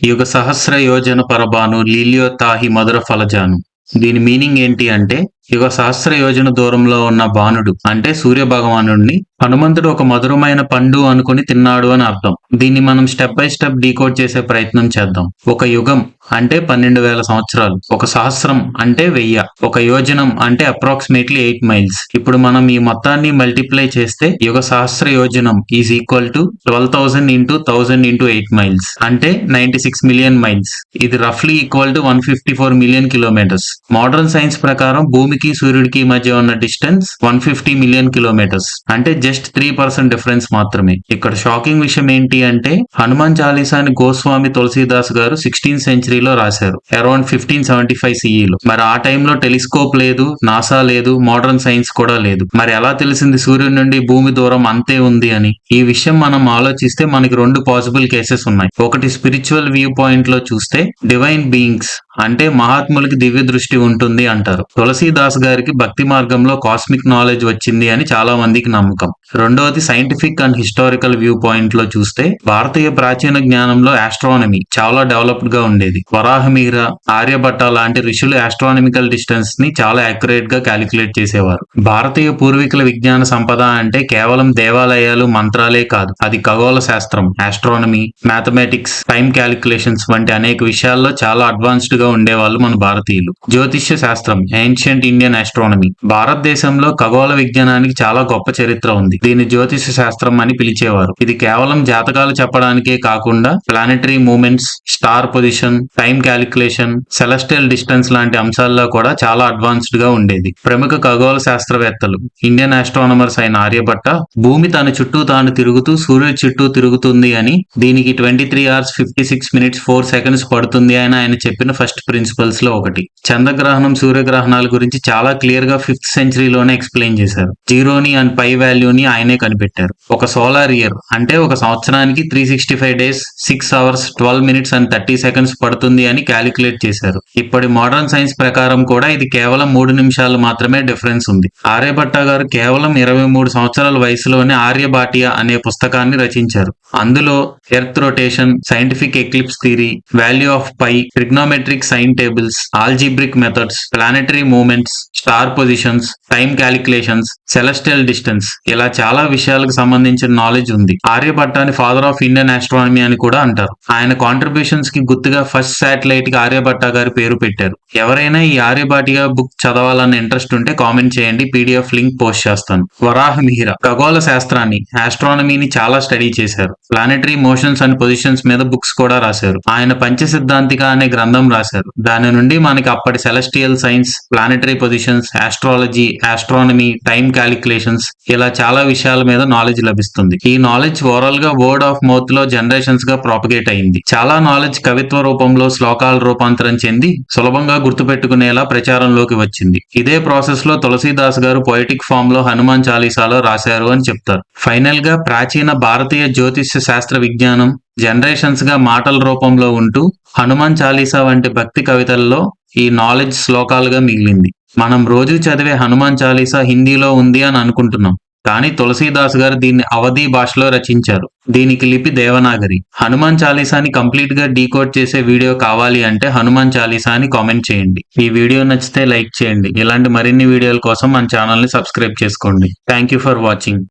యుగ సహస్ర యోజన పరబాను లీలియో తాహి మధుర ఫలజాను. దీని మీనింగ్ ఏంటి అంటే యుగ సహస్ర యోజన దూరంలో ఉన్న బాణుడు అంటే సూర్య భగవానుడిని హనుమంతుడు ఒక మధురమైన పండు అనుకుని తిన్నాడు అని అర్థం. దీన్ని మనం స్టెప్ బై స్టెప్ డీకోడ్ చేసే ప్రయత్నం చేద్దాం. ఒక యుగం అంటే పన్నెండు వేల సంవత్సరాలు. ఒక సహస్రం అంటే వెయ్య. ఒక యోజనం అంటే అప్రాక్సిమేట్లీ ఎయిట్ మైల్స్. ఇప్పుడు మనం ఈ మొత్తాన్ని మల్టిప్లై చేస్తే యుగ సహస్ర యోజనం is equal to twelve thousand into thousand into eight miles అంటే నైన్టీ సిక్స్ మిలియన్ మైల్స్. ఇది రఫ్లీ equal to one fifty four million kilometres. Modern science ప్రకారం భూమి భూమికి సూర్యుడికి మధ్య ఉన్న distance one fifty million kilometres. అంటే జస్ట్ త్రీ పర్సెంట్ డిఫరెన్స్ మాత్రమే. ఇక్కడ షాకింగ్ విషయం ఏంటి అంటే హనుమాన్ చాలీసాని గోస్వామి తులసీదాస్ గారు సిక్స్టీన్ సెంచరీలో రాశారు. అరౌండ్ ఫిఫ్టీన్ సెవెంటీ ఫైవ్ సిఈలో. మరి ఆ టైంలో టెలిస్కోప్ లేదు నాసా లేదు మోడర్న్ సైన్స్ కూడా లేదు. మరి ఎలా తెలిసింది సూర్యుడి నుండి భూమి దూరం అంతే ఉంది అని? ఈ విషయం మనం ఆలోచిస్తే మనకి రెండు పాసిబుల్ కేసెస్ ఉన్నాయి. ఒకటి స్పిరిచువల్ వ్యూ పాయింట్లో చూస్తే డివైన్ బీయింగ్స్ అంటే మహాత్ములకి దివ్య దృష్టి ఉంటుంది అంటారు. తులసీదాస్ గారికి భక్తి మార్గంలో కాస్మిక్ నాలెడ్జ్ వచ్చింది అని చాలా మందికి నమ్మకం. రెండవది సైంటిఫిక్ అండ్ హిస్టారికల్ వ్యూ పాయింట్లో చూస్తే భారతీయ ప్రాచీన జ్ఞానంలో ఆస్ట్రానమీ చాలా డెవలప్డ్గా ఉండేది. వరాహమీర ఆర్యభట్ట లాంటి ఋషులు ఆస్ట్రానమికల్ డిస్టెన్స్ని చాలా అక్యురేట్గా క్యాలిక్యులేట్ చేసేవారు. భారతీయ పూర్వీకుల విజ్ఞాన సంపద అంటే కేవలం దేవాలయాలు మంత్రాలే కాదు అది ఖగోళ శాస్త్రం ఆస్ట్రానమీ మ్యాథమెటిక్స్ టైం క్యాలిక్యులేషన్స్ వంటి అనేక విషయాల్లో చాలా అడ్వాన్స్డ్ గా ఉండేవాళ్ళు మన భారతీయులు. జ్యోతిష్య శాస్త్రం ఏన్షియంట్ ఇండియన్ ఆస్ట్రానమీ భారతదేశంలో ఖగోళ విజ్ఞానానికి చాలా గొప్ప చరిత్ర ఉంది. దీని జ్యోతిష శాస్త్రం అని పిలిచేవారు. ఇది కేవలం జాతకాలు చెప్పడానికే కాకుండా planetary moments star position time calculation celestial distance లాంటి అంశాల్లో కూడా చాలా అడ్వాన్స్డ్గా ఉండేది. ప్రముఖ ఖగోళ శాస్త్రవేత్తలు ఇండియన్ ఆస్ట్రానమర్స్ అయిన ఆర్యభట్ట భూమి తన చుట్టూ తాను తిరుగుతూ సూర్యుడి చుట్టూ తిరుగుతుంది అని దీనికి twenty three hours fifty six minutes four seconds పడుతుంది అని ఆయన చెప్పిన ఫస్ట్ ప్రిన్సిపల్స్లో ఒకటి. చంద్రగ్రహణం సూర్యగ్రహణాల గురించి చాలా క్లియర్గా ఫిఫ్త్ సెంచరీలోనే ఎక్స్ప్లెయిన్ చేశారు. జీరోని అండ్ పై వాల్యూని ఆయనే కనిపెట్టారు. ఒక సోలార్ ఇయర్ అంటే ఒక సంవత్సరానికి three sixty five days six hours twelve minutes and thirty seconds పడుతుంది అని క్యాలిక్యులేట్ చేశారు. ఇప్పటి మోడర్న్ సైన్స్ ప్రకారం కూడా ఇది కేవలం మూడు నిమిషాలు మాత్రమే డిఫరెన్స్ ఉంది. ఆర్యభట్ట గారు కేవలం ఇరవై మూడు సంవత్సరాల వయసులోనే ఆర్యభాటియా అనే పుస్తకాన్ని రచించారు. అందులో earth rotation scientific eclipse theory value of pi trigonometric sine tables algebraic methods planetary moments star positions time calculations celestial distance ఇలా చాలా విషయాలకు సంబంధించిన నాలెడ్జ్ ఉంది. ఆర్యభట్టాన్ని ఫాదర్ ఆఫ్ ఇండియన్ ఆస్ట్రానమీ అని కూడా అంటారు. ఆయన కాంట్రిబ్యూషన్స్కి గుర్తుగా ఫస్ట్ శాటిలైట్కి ఆర్యభట్ట గారి పేరు పెట్టారు. ఎవరైనా ఈ ఆర్యభాటిగా బుక్ చదవాలన్న ఇంట్రెస్ట్ ఉంటే కామెంట్ చేయండి పీడిఎఫ్ లింక్ పోస్ట్ చేస్తాను. వరాహ మిహిర ఖగోళ శాస్త్రాన్ని ఆస్ట్రానమీని చాలా స్టడీ చేశారు. ప్లానెటరీ మోషన్స్ అండ్ పొజిషన్స్ మీద బుక్స్ కూడా రాశారు. ఆయన పంచ సిద్ధాంతిక అనే గ్రంథం రాశారు. దాని నుండి మనకి అప్పటి celestial science planetary positions astrology astronomy time calculations ఇలా చాలా విషయాల మీద నాలెడ్జ్ లభిస్తుంది. ఈ నాలెడ్జ్ ఓవరాల్గా వర్డ్ ఆఫ్ మౌత్లో జనరేషన్స్గా ప్రాపగేట్ అయింది. చాలా నాలెడ్జ్ కవిత్వ రూపంలో శ్లోకాల రూపాంతరం చెంది సులభంగా గుర్తుపెట్టుకునేలా ప్రచారంలోకి వచ్చింది. ఇదే ప్రాసెస్లో తులసీదాస్ గారు పొయిటిక్ ఫామ్లో హనుమాన్ చాలీసాలో రాశారు అని చెప్తారు. ఫైనల్గా ప్రాచీన భారతీయ జ్యోతిష్య శాస్త్ర విజ్ఞానం జనరేషన్స్గా మాటల రూపంలో ఉంటూ హనుమాన్ చాలీసా వంటి భక్తి కవితల్లో ఈ నాలెడ్జ్ శ్లోకాలుగా మిగిలింది. మనం రోజు చదివే హనుమాన్ చాలీసా హిందీలో ఉంది అని అనుకుంటున్నాం. కానీ తులసీదాస్ గారు దీన్ని అవధి భాషలో రచించారు. దీనికి లిపి దేవనాగరి. హనుమాన్ చాలీసాని కంప్లీట్గా డీకోడ్ చేసే వీడియో కావాలి అంటే హనుమాన్ చాలీసా అని కామెంట్ చేయండి. ఈ వీడియో నచ్చితే లైక్ చేయండి. ఇలాంటి మరిన్ని వీడియోల కోసం మన ఛానల్ని సబ్స్క్రైబ్ చేసుకోండి. Thank you for watching